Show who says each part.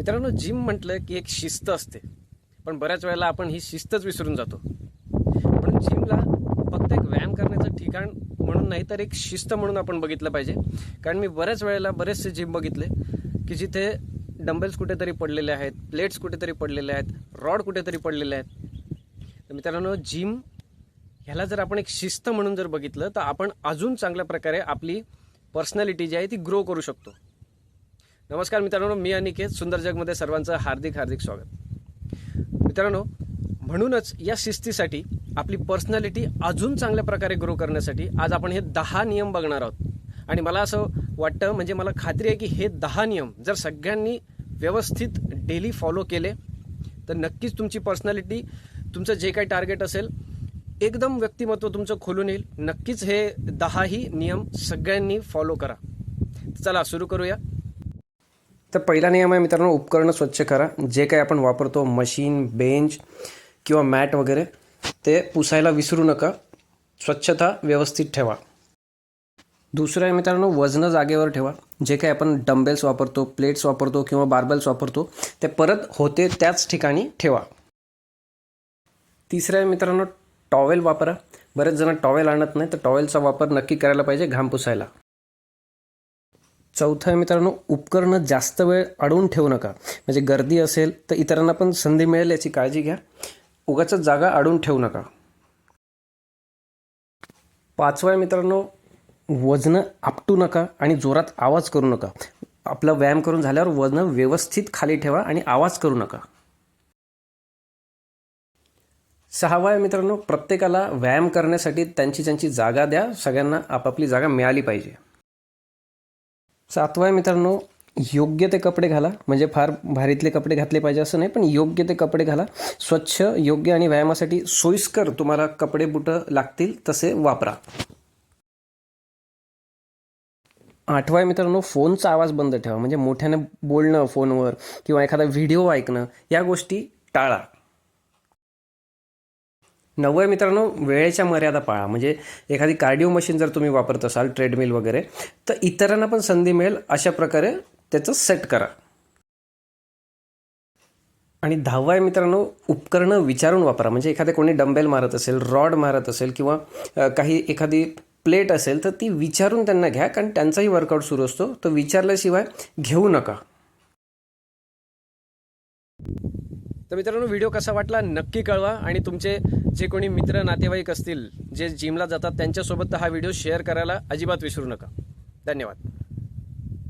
Speaker 1: मित्रांनो जिम म्हटलं की एक शिस्त असते. पण बऱ्याच वेळेला आपण ही शिस्तच विसरून जातो. पण जिमला फक्त एक व्यायाम करण्याचं ठिकाण म्हणून नाही तर एक शिस्त म्हणून आपण बघितलं पाहिजे. कारण मी बऱ्याच वेळेला बरेचसे जिम बघितले की जिथे डंबेल्स कुठेतरी पडलेले आहेत प्लेट्स कुठेतरी पडलेले आहेत रॉड कुठेतरी पडलेले आहेत. तर मित्रांनो जिम ह्याला जर आपण एक शिस्त म्हणून जर बघितलं तर आपण अजून चांगल्या प्रकारे आपली पर्सनॅलिटी जी आहे ती ग्रो करू शकतो. नमस्कार मित्रांनो मी अनिकेत सुंदर जगमध्ये सर्वांचं हार्दिक हार्दिक स्वागत. मित्रांनो म्हणूनच या शिस्तीसाठी आपली पर्सनॅलिटी अजून चांगल्या प्रकारे ग्रो करण्यासाठी आज आपण हे दहा नियम बघणार आहोत. आणि मला असं वाटतं म्हणजे मला खात्री आहे की हे दहा नियम जर सगळ्यांनी व्यवस्थित डेली फॉलो केले तर नक्कीच तुमची पर्सनॅलिटी तुमचं जे काही टार्गेट असेल एकदम व्यक्तिमत्व तुमचं खोलून येईल. नक्कीच हे दहाही नियम सगळ्यांनी फॉलो करा. चला सुरू करूया. तर पहिला नियम आहे मित्रांनो उपकरणं स्वच्छ करा. जे काही आपण वापरतो मशीन बेंच किंवा मॅट वगैरे ते पुसायला विसरू नका. स्वच्छता व्यवस्थित ठेवा. दुसरं आहे मित्रांनो वजनं जागेवर ठेवा. जे काही आपण डंबेल्स वापरतो प्लेट्स वापरतो किंवा बार्बल्स वापरतो ते परत होते त्याच ठिकाणी ठेवा. तिसरं आहे मित्रांनो टॉवेल वापरा. बरेच जण टॉवेल आणत नाही तर टॉवेलचा वापर नक्की करायला पाहिजे घाम पुसायला. चौथं आहे मित्रांनो उपकरणं जास्त वेळ अडवून ठेवू नका. म्हणजे गर्दी असेल तर इतरांना पण संधी मिळेल याची काळजी घ्या. उगाच जागा अडवून ठेवू नका. पाचवा आहे मित्रांनो वजनं आपटू नका आणि जोरात आवाज करू नका. आपला व्यायाम करून झाल्यावर वजनं व्यवस्थित खाली ठेवा आणि आवाज करू नका. सहावा आहे मित्रांनो प्रत्येकाला व्यायाम करण्यासाठी त्यांची त्यांची जागा द्या सगळ्यांना आपापली जागा मिळाली पाहिजे. सातवा आहे मित्रांनो योग्य ते कपडे घाला. म्हणजे फार भारीतले कपडे घातले पाहिजे असं नाही पण योग्य ते कपडे घाला. स्वच्छ योग्य आणि व्यायामासाठी सोयीस्कर तुम्हाला कपडे बुटं लागतील तसे वापरा. आठवा आहे मित्रांनो फोनचा आवाज बंद ठेवा. म्हणजे मोठ्याने बोलणं फोनवर किंवा एखादा व्हिडिओ ऐकणं या गोष्टी टाळा. नववं मित्रांनो वेळेच्या मर्यादा पाळा. म्हणजे एखादी कार्डिओ मशीन जर तुम्ही वापरत असाल ट्रेडमिल वगैरे तर इतरांना पण संधी मिळेल. अशा प्रकारे त्याचं सेट करा. आणि दहावा आहे मित्रांनो उपकरणं विचारून वापरा. म्हणजे एखाद्या कोणी डंबेल मारत असेल रॉड मारत असेल किंवा काही एखादी प्लेट असेल तर ती विचारून त्यांना घ्या कारण त्यांचाही वर्कआउट सुरू असतो. तो विचारल्याशिवाय घेऊ नका. तर मित्रांनो व्हिडिओ कसा वाटला नक्की कळवा आणि तुमचे जे कोणी मित्र नातेवाईक असतील जे जिमला जातात त्यांच्यासोबत हा व्हिडिओ शेअर करायला अजिबात विसरू नका. धन्यवाद.